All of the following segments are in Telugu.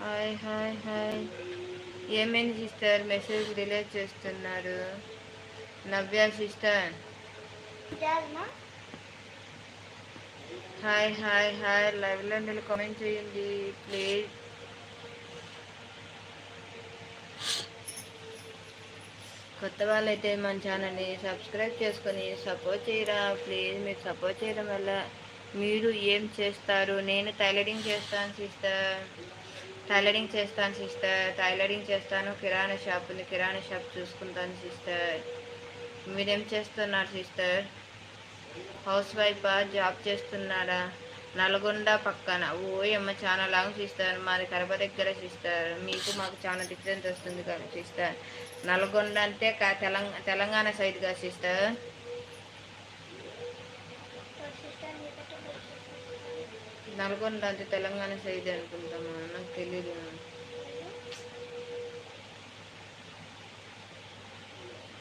Hi hi hi. ఏమైంది సిస్టర్? మెసేజ్ రిలీజ్ చేస్తున్నారు. Navya sister. Hi hi hi. లైవ్లో మీరు కామెంట్ చేయండి ప్లీజ్ కొత్త వాళ్ళైతే మన ఛానల్ని సబ్స్క్రైబ్ చేసుకొని సపోర్ట్ చేయరా? ప్లీజ్ మీరు సపోర్ట్ చేయడం వల్ల మీరు ఏం చేస్తారు? నేను టైలరింగ్ చేస్తాను సిస్టర్ టైలరింగ్ చేస్తాను సిస్టర్ టైలరింగ్ చేస్తాను. కిరాణా షాప్ ఉంది కిరాణా షాప్ చూసుకుంటాను సిస్టర్ మీరేం చేస్తున్నారు సిస్టర్ హౌస్ వైఫా జాబ్ చేస్తున్నారా నల్గొండ పక్కన. ఓయమ్మ చాలా లాంగ్ సిస్టర్ మాది కడప దగ్గర సిస్టర్ మీకు మాకు చాలా డిఫరెన్స్ వస్తుంది కదా సిస్టర్ నల్గొండ అంటే తెలంగాణ తెలంగాణ కదా సిస్టర్ నల్గొండ అంటే తెలంగాణ సైడ్ అనుకుంటామా? నాకు తెలియదు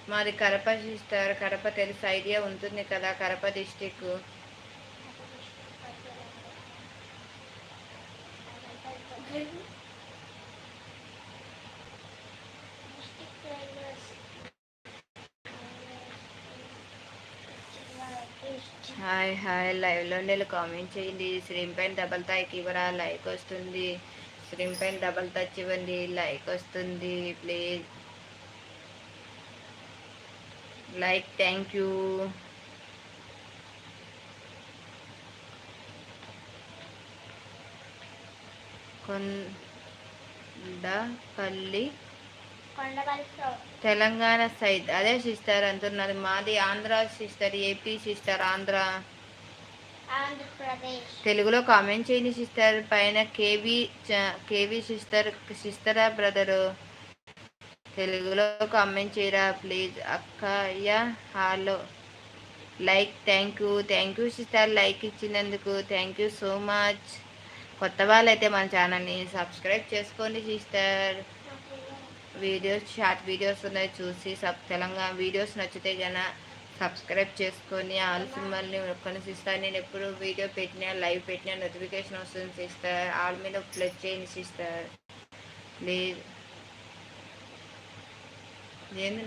మాది కడప సిస్టర్ కడప తెలిసి ఐడియా ఉంటుంది కదా కడప డిస్టిక్ హాయ్ హాయ్. లైవ్లో నేను కామెంట్ చేయండి. స్క్రీన్ పైన డబల్ తాయికి ఇవ్వరా? లైక్ వస్తుంది. స్క్రీన్ పైన డబల్ టచ్ ఇవ్వండి. లైక్ వస్తుంది. Please. Like thank you. Kondapalli Telangana side. అదే సిస్టర్ అంటున్నది మాది Andhra sister AP sister Andhra. తెలుగులో కామెంట్ చేయండి సిస్టర్. పైన కేవీ కేవీ సిస్టర్ సిస్టరా బ్రదరు. తెలుగులో కామెంట్ చేయరా ప్లీజ్. అక్కయ్య hello like thank you. Thank you sister like ఇచ్చినందుకు. Thank you so much. కొత్త వాళ్ళైతే మన ఛానల్ని సబ్స్క్రైబ్ చేసుకోండి సిస్టర్. వీడియోస్ షార్ట్ వీడియోస్ ఉన్నాయి చూసి సబ్ తెలంగాణ వీడియోస్ నచ్చితే కనుక సబ్స్క్రైబ్ చేసుకొని ఆల్ సింబల్ని నొక్కొని సిస్టర్ నేను ఎప్పుడు వీడియో పెట్టినా లైవ్ పెట్టినా నోటిఫికేషన్ వస్తుంది సిస్టర్. ఆల్ మీద ప్లస్ చేయండి సిస్టర్. ప్లీజ్. ఏంది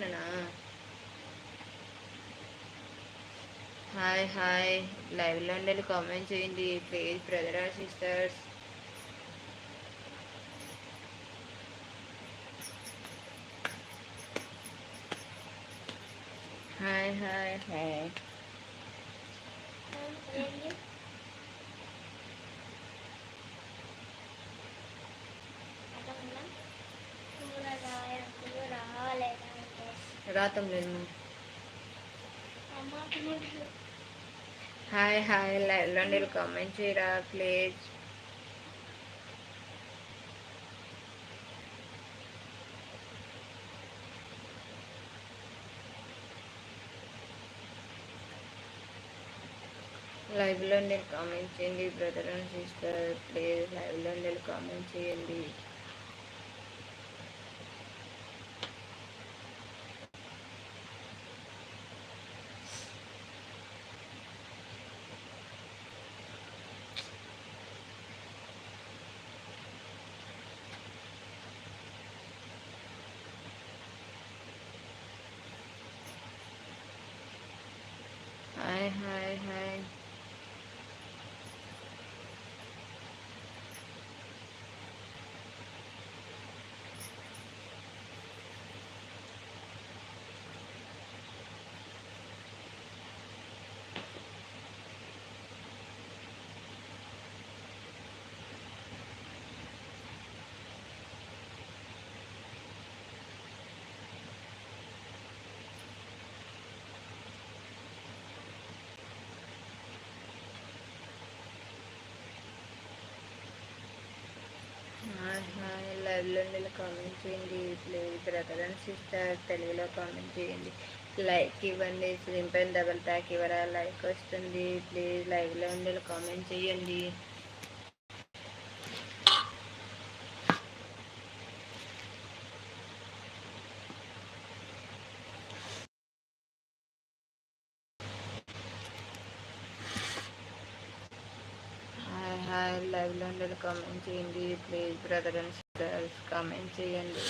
హాయ్ హాయ్. లైవ్లో ఉండాలి కామెంట్ చేయండి. Please brother sisters. Hi hi hi రాతం నేను. హాయ్ హాయ్ లైవ్లో మీరు కామెంట్ చేయరా ప్లీజ్. లైవ్లో నేను కామెంట్ చేయండి బ్రదర్ అండ్ సిస్టర్ ప్లీజ్ లైవ్లో నేను కామెంట్ చేయండి హాయ్ హాయ్ హాయ్ లైవ్లో కామెంట్ చేయండి ప్లీజ్ బ్రదర్ అండ్ సిస్టర్ తెలుగులో కామెంట్ చేయండి. లైక్ ఇవ్వండి స్క్రీన్ పైన డబల్ ట్యాక్ ఇవ్వరా లైక్ వస్తుంది. ప్లీజ్ లైవ్లో ఉండి కామెంట్ చేయండి. హాయ్ లైవ్లో ఉండాలి కామెంట్ చేయండి. Please brother and sisters comment చేయండి